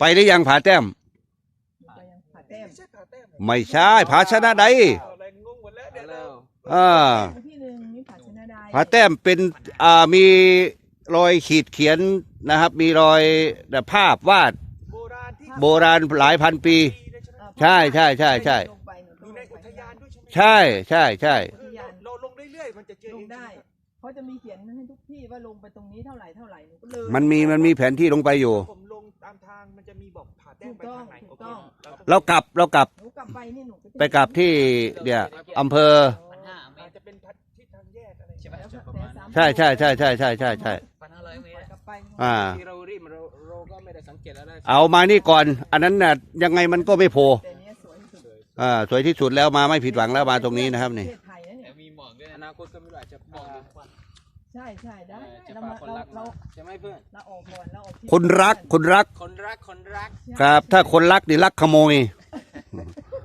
ไปหรือยังผาแต้มไปยังผาแต้มไม่ใช่ผาแต้ม ไม่ใช่ผาชนะใดอะไรงงหมดแล้วเดี๋ยวเราอ่าที่หนึ่งนี่ผาชนะได้ผาแต้มเป็นอ่ามีรอยขีดเขียนนะครับ มีรอยแบบภาพวาด โบราณที่โบราณหลายพันปีเลยใช่ไหมใช่ใช่ใช่ใช่ลงไปหนูอต้อยู่งในลงอุไปทยานด้วยใช่ไหมใช่ใช่ใช่เออเราลงเรื่อยๆมันจะเจอลเองงได้เขาจะมีเขียนให้ทุกที่ว่าลงไปตรงนี้เท่าไหร่เท่าไหร่หนูก็เลยมันมีมันมีแผนที่ลงไปอยู่ แต้มไปทางไหนถูโอกเคต้องเรากลับเรากลับหนูกลับไปนี่หนูก็จะไปกลับที่เนี่ยอำเภอ พันห้าเมอาจตรจะเป็นพัดที่ทางแยกอะไรใช่ไหมแล้วจะก็ประแต่มาณสามใช่ใช่ใช่ใช่ใช่ใช่ใช่พันห้าร้อยเมตรกลับไปอ่า ที่เรารีบเราเราก็ไม่ได้สังเกตแล้วได้เอามานี่ก่อน อันนั้นน่ะยังไงมันก็ไม่โผล่แต่เนี้ยสวยที่สุดอ่าสวยที่สุดแล้วมาไม่ผิดหวังแล้วมาตรงนี้นะครับนี่ ประเทศไทยนะเนี่ยมีหมอกด้วยอนาคตก็ไม่รู้อาจจะหมอกหรือควัน ใช่ใช่ได้จะเราพามาคนเรารักเราใช่ไหมเพื่อน เราออกก่อนเราออกที่คนรักคนรักคนรักคนรัก ครับ ถ้าคนรักนี่รักขโมย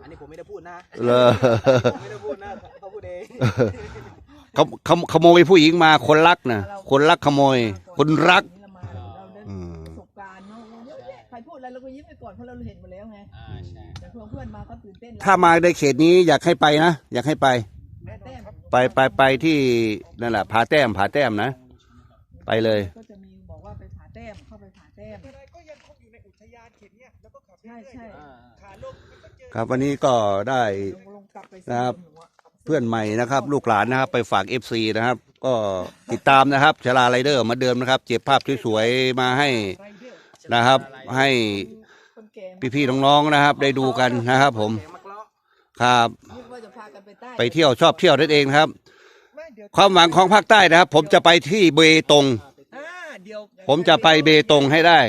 อันนี้ผมไม่ได้พูดนะเลยผมไม่ได้พูดนะเขาพูดเองขโมขโมขโมยผู้หญิงมาคนรักนะคนรักขโมย คนรัก เรามาเราได้อืม ประสบการณ์เนาะเยอะแยะใครพูดอะไรเราก็ยิ้มไปก่อนเพราะเราเห็นหมดแล้วไงอ่าใช่แต่เพื่อนเพื่อนมาก็ตื่นเต้นถ้ามาในเขตนี้อยากให้ไปนะ อยากให้ไปแน่นอนครับ ไปไปไปที่นั่นแหละผาแต้มผาแต้มนะ ไปเลย ก็จะมีบอกว่าไปผาแต้มเข้าไปผาแต้มอะไรก็ยังคงอยู่ในอุทยานเขตเนี้ยแล้วก็ขับเรื่ใช่อยใช่อ่าๆขาลงมันก็เจอ ครับวันนี้ก็ได้ ลงลงกลับไปนะครับหนูอะเพื่อนใหม่นะครับ ลูกหลานนะครับ ไปฝาก FC นะครับ ก็ติดตามนะครับชลาไรเดอร์เหมาเดิมนะครับ เจ็บภาพสวยๆมาให้ไรเดอร์นะครับ ให้คนแก่พี่ๆน้องๆนะครับ ได้ดูกันนะครับ ผมเสียงมักเลาะ ครับนึ กว่าจะพากันไปใต้ไปเที่ยวชอบเที่ยวนั่นเองนะครับไม่เดี๋ยวความหวังของภาคใต้นะครับ ผมจะไปที่เบตงอ่าเดี๋ยวผมจะไปเบตงให้ได้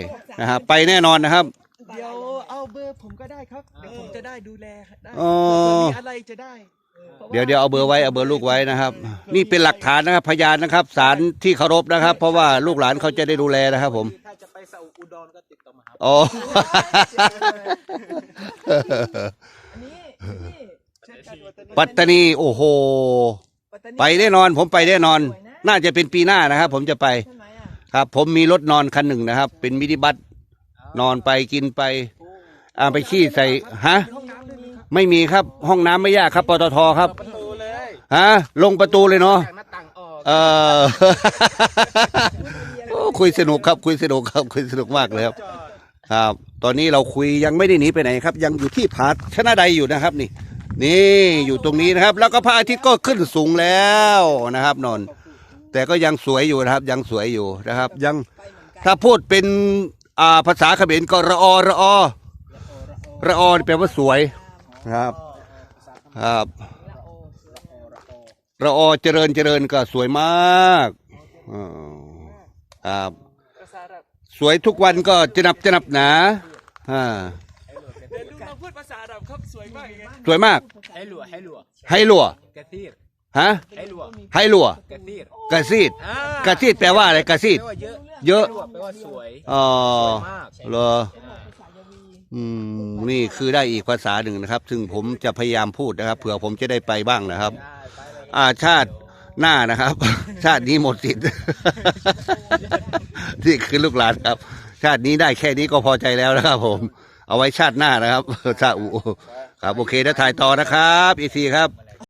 นะครับไปแน่นอนนะครับเดี๋ยวเอาเบอร์ผมก็ได้ครับเดี๋ยวผมจะได้ดูแลได้อ๋อเผื่อมีอะไรจะได้เดี๋ยวเดี๋ยวเอาเบอร์ไว้เอาเบอร์ลูกไว้นะครับ นี่เป็นหลักฐานนะครับพยานนะครับศาลที่เคารพนะครับ เพราะว่าลูกหลานเขาจะได้ดูแลนะครับ ผมถ้าจะไปซาอุดรก็ติดต่อมาครับอ๋อ อันนี้นี่ เช่นกันวัตถุ ปัตตานีโอ้โห ปัตตานีไปแน่นอนผมไปแน่นอนน่าจะเป็นปีหน้านะครับ ผมจะไป ใช่ไหมอะครับ ผมมีรถนอนคันหนึ่งนะครับ เป็นมินิบัสนอนไปกินไปอ่าไปขี้ใส่ฮะห้องน้ำด้วยไหมครับไม่มีครับห้องน้ำไม่ยากครับปตทครับประตูเลยฮะลงประตูเลยเนาะจากหน้าต่างออกเออ โอ้คุยสนุกครับ คุยสนุกครับ คุยสนุกมากเลยครับจอดครับ ตอนนี้เราคุยยังไม่ได้หนีไปไหนครับ ยังอยู่ที่ผาชนะใดอยู่นะครับ นี่ นี่อยู่ตรงนี้นะครับ แล้วก็พระอาทิตย์ก็ขึ้นสูงแล้วนะครับนนแต่ก็ยังสวยอยู่นะครับ ยังสวยอยู่นะครับ ยังถ้าพูดเป็นอ่าภาษาเขมรก็ระอระอระออแปลว่าสวยครับครับละอระอเจริญเจริญก็สวยมากครับภาษาอาหรับสวยทุกวันก็จะนับจะนับหนาอ่า เดี๋ยวดูเราพูดภาษาอาหรับครับสวยมากอย่างเงี้ยสวยมากให้หลัวให้หลัวให้ลัวกระตีดฮะให้หลัวให้ลัวกระตีดกระซีดอ่ากระซีดแปลว่าอะไรกระซีด แปลว่าเยอะเยอะให้หลัวแปลว่าสวย อ๋อมาก เหรอภาษายาวีอืมนี่คือได้อีกภาษาหนึ่งนะครับ ซึ่งผมจะพยายามพูดนะครับ เผื่อผมจะได้ไปบ้างนะครับได้ไปเลยอาชาติหน้านะครับ ชาตินี้หมดสิทธิ์ นี่คือลูกหลานครับ ชาตินี้ได้แค่นี้ก็พอใจแล้วนะครับผม เอาไว้ชาติหน้านะครับชาอูครับโอเคแล้วถ่ายต่อนะครับอีซีครับ